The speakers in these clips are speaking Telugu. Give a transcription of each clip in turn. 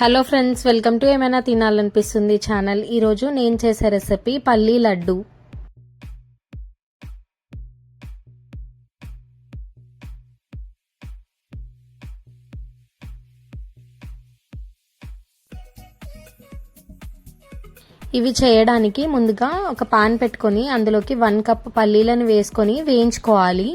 హలో ఫ్రెండ్స్ వెల్కమ్ టు ఏమైనా తినాలనిపిస్తుంది ఛానల్ ఈరోజు నేను చేసే రెసిపీ పల్లీ లడ్డు. ఇవి చేయడానికి ముందుగా ఒక పాన్ పెట్టుకొని అందులోకి వన్ కప్ పల్లీలను వేసుకొని వేయించుకోవాలి.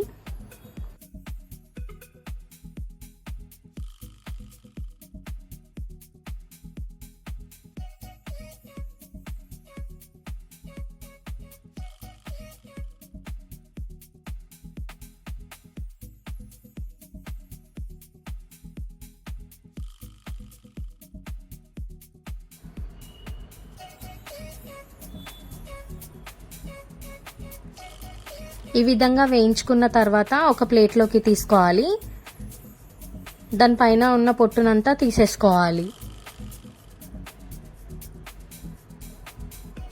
ఈ విధంగా వేయించుకున్న తర్వాత ఒక ప్లేట్లోకి తీసుకోవాలి. దానిపైన ఉన్న పొట్టునంతా తీసేసుకోవాలి.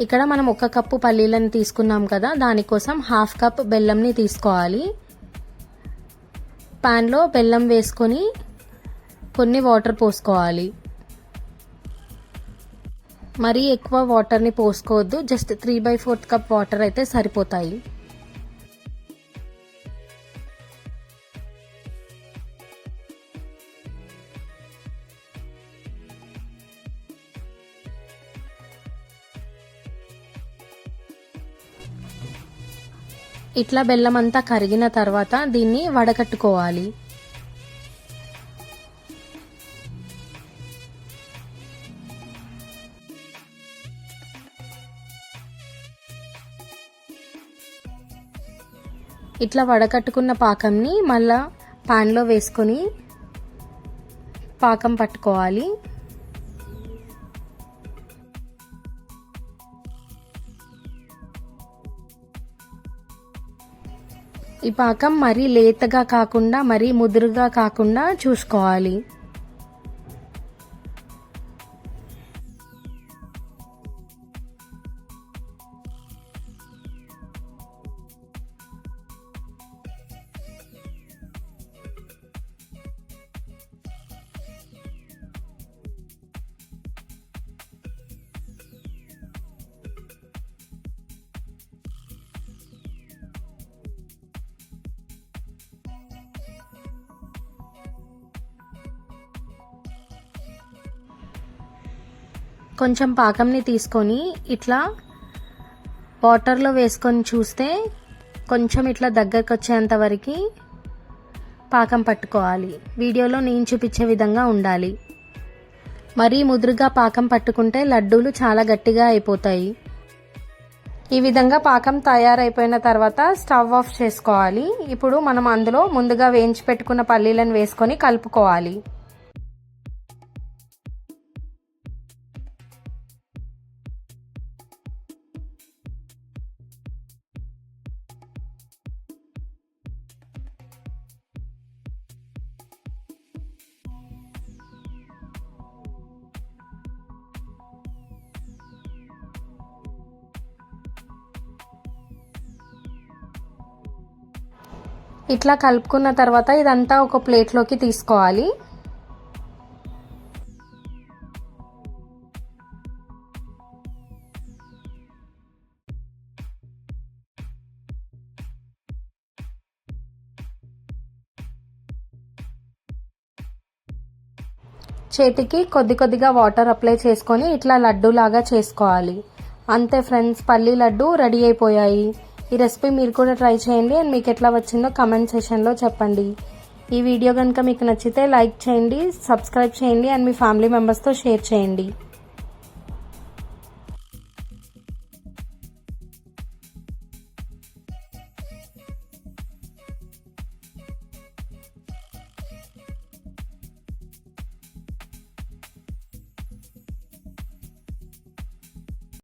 ఇక్కడ మనం ఒక కప్పు పల్లీలను తీసుకున్నాం కదా దానికోసం హాఫ్ కప్ బెల్లంని తీసుకోవాలి. ప్యాన్లో బెల్లం వేసుకొని కొన్ని వాటర్ పోసుకోవాలి. మరీ ఎక్కువ వాటర్ని పోసుకోవద్దు. Just three by fourth cup water అయితే సరిపోతాయి. ఇట్లా బెల్లం అంతా కరిగిన తర్వాత దీన్ని వడకట్టుకోవాలి. ఇట్లా వడకట్టుకున్న పాకంని మళ్ళా పాన్లో వేసుకొని పాకం పట్టుకోవాలి. ఈ పాకం మరీ లేతగా కాకుండా మరీ ముదురుగా కాకుండా చూసుకోవాలి. కొంచెం పాకంని తీసుకొని ఇట్లా వాటర్లో వేసుకొని చూస్తే కొంచెం ఇట్లా దగ్గరకు వచ్చేంత వరకు పాకం పట్టుకోవాలి. వీడియోలో నేను చూపించే విధంగా ఉండాలి. మరీ ముదురుగా పాకం పట్టుకుంటే లడ్డూలు చాలా గట్టిగా అయిపోతాయి. ఈ విధంగా పాకం తయారైపోయిన తర్వాత స్టవ్ ఆఫ్ చేసుకోవాలి. ఇప్పుడు మనం అందులో ముందుగా వేయించి పెట్టుకున్న పల్లీలను వేసుకొని కలుపుకోవాలి. ఇట్లా కలుపుకున్న తర్వాత ఇదంతా ఒక ప్లేట్లోకి తీసుకోవాలి. చేతికి కొద్ది కొద్దిగా వాటర్ అప్లై చేసుకొని ఇట్లా లడ్డు లాగా చేసుకోవాలి. అంతే ఫ్రెండ్స్ పల్లీ లడ్డు రెడీ అయిపోయాయి. ఈ రెసిపీ మీరు కూడా ట్రై చేయండి అండ్ మీకు ఎట్లా వచ్చిందో కమెంట్ సెషన్లో చెప్పండి. ఈ వీడియో కనుక మీకు నచ్చితే లైక్ చేయండి సబ్స్క్రైబ్ చేయండి అండ్ మీ ఫ్యామిలీ మెంబర్స్తో షేర్ చేయండి.